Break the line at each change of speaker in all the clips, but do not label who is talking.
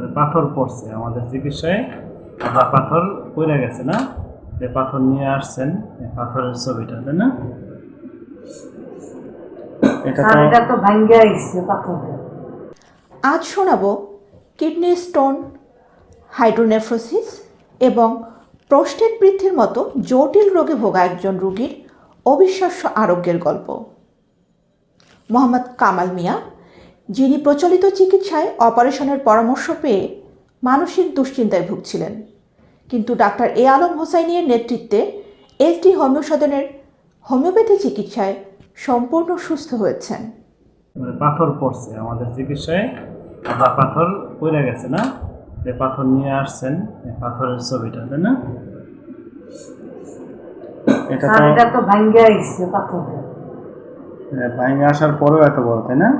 মানে পাথর পড়ছে আমাদের চিকিৎসায়। আপনার পাথর পড়ে গেছে না? এই পাথর নিয়ে আসছেন পাথরের ছবিটা তাই না? এটা তো
পাথরটা
আজ শোনাব কিডনি স্টোন হাইড্রোনেফ্রোসিস এবং প্রোস্টেট বৃদ্ধির মতো জটিল রোগে ভোগা একজন রোগীর অবিশ্বাস্য আরোগ্যের গল্প। মোহাম্মদ কামাল মিয়া যিনি প্রচলিত চিকিৎসায় অপারেশনের পরামর্শ পেয়ে মানসিক দুশ্চিন্তায় ভুগছিলেন। কিন্তু ডাক্তার এ আলম হোসাইনির নেতৃত্বে এসডি হোমিও সদনের হোমিওপ্যাথি চিকিৎসায় সম্পূর্ণ সুস্থ হয়েছেন।
মানে পাথর পড়ছে আমাদের চিকিৎসায়। আপনার পাথর পড়ে গেছে না? এই পাথর নিয়ে আসছেন এই পাথরের ছবিটা তাই না? এটা তো
ভাঙ্গে আইছে পাথরটা।
ভাঙে আসার পরেও এত বড় তাই না?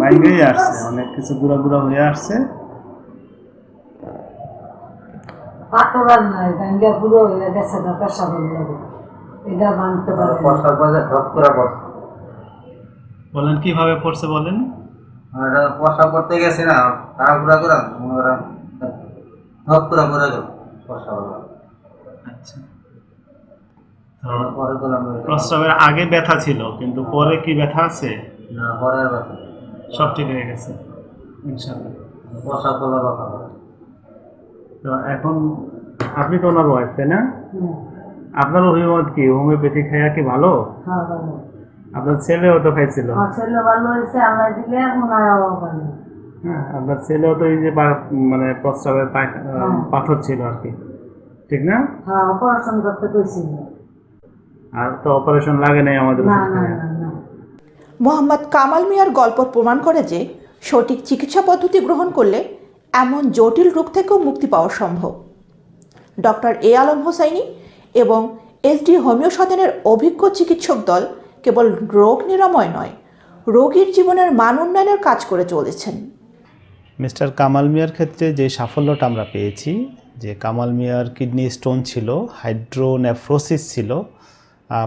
ভাঙ্গেই আসছে অনেক কিছু গুঁড়া গুঁড়া হয়ে আসছে।
হয়ে গেছে না এটা ভাঙতে পারে না।
বর্ষার ধপ করে পড়ছে।
বলেন কীভাবে পড়ছে বলেন?
বর্ষা করতে গেছি না তাড়াহুড়া করে মনে করেন ধপ করে গেল বর্ষা হলো
আচ্ছা তো
পরে গেলাম
প্রস্রাবের আগে ব্যথা ছিল কিন্তু পরে কি ব্যথা আছে?
না পরের কথা
সব ঠিক হয়ে গেছে ইনশাল্লাহ
বর্ষা করলে কথা
তো এখন আপনি তো ওনার ওয়াইফ তাই না? আপনার অভিমত কি হোমিওপ্যাথি খাইয়া কি ভালো?
হ্যাঁ
আপনার ছেলেও তো খাইছিল?
ছেলে ভালো হয়েছে আল্লাহ দিলে ওনারাও
হ্যাঁ আপনার ছেলেও তো এই যে মানে প্রস্রাবের
হ্যাঁ।
পাথর ছিল আর কি। ঠিক না?
হ্যাঁ অপারেশন করতে কইছিল।
আর তো অপারেশন লাগে নাই আমাদের
মোহাম্মদ কামাল মিয়ার গল্প প্রমাণ করে যে সঠিক চিকিৎসা পদ্ধতি গ্রহণ করলে এমন জটিল রোগ থেকেও মুক্তি পাওয়া সম্ভব। ডক্টর এ আলম হোসাইনি এবং এসডি হোমিও সদনের অভিজ্ঞ চিকিৎসক দল কেবল রোগ নিরাময় নয় রোগীর জীবনের মান উন্নয়নের কাজ করে চলেছেন।
মিস্টার কামাল মিয়ার ক্ষেত্রে যে সাফল্যটা আমরা পেয়েছি যে কামাল মিয়ার কিডনি স্টোন ছিল হাইড্রোনেফ্রোসিস ছিল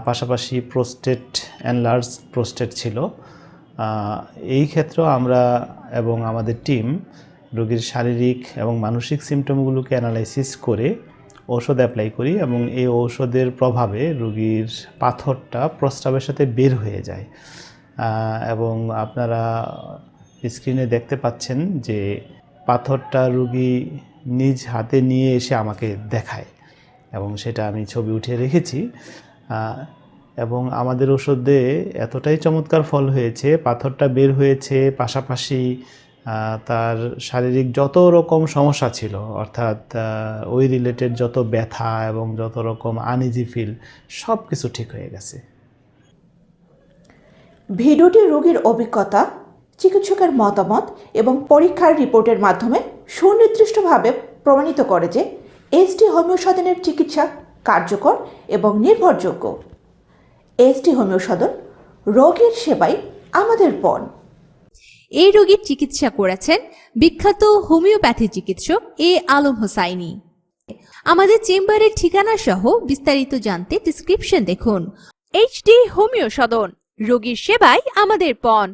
পাশাপাশি প্রোস্টেট অ্যানলার্জ প্রোস্টেট ছিল। এই ক্ষেত্রেও আমরা এবং আমাদের টিম রোগীর শারীরিক এবং মানসিক সিমটমগুলোকে অ্যানালাইসিস করে ঔষধ অ্যাপ্লাই করি এবং এই ঔষধের প্রভাবে রোগীর পাথরটা প্রস্রাবের সাথে বের হয়ে যায়। এবং আপনারা স্ক্রিনে দেখতে পাচ্ছেন যে পাথরটা রুগী নিজ হাতে নিয়ে এসে আমাকে দেখায় এবং সেটা আমি ছবি উঠিয়ে রেখেছি। এবং আমাদের ওষুধে এতটাই চমৎকার ফল হয়েছে, পাথরটা বের হয়েছে, পাশাপাশি তার শারীরিক যত রকম সমস্যা ছিল, অর্থাৎ ওই রিলেটেড যত ব্যথা এবং যত রকম আনইজি ফিল সব কিছু ঠিক হয়ে গেছে।
ভিডিওটি রোগীর অভিজ্ঞতা, চিকিৎসকের মতামত এবং পরীক্ষার রিপোর্টের মাধ্যমে সুনির্দিষ্টভাবে প্রমাণিত করে যে এসডি হোমিও সদনের চিকিৎসা কার্যকর এবং নির্ভরযোগ্য। এসডি হোমিও সদন, রোগীর সেবাই আমাদের পণ।
এই রোগীর চিকিৎসা করেছেন বিখ্যাত হোমিওপ্যাথি চিকিৎসক এ আলম হোসাইনি। আমাদের চেম্বারের ঠিকানা সহ বিস্তারিত জানতে ডিসক্রিপশন দেখুন। এইচডি হোমিও সদন, রোগীর সেবাই আমাদের পণ।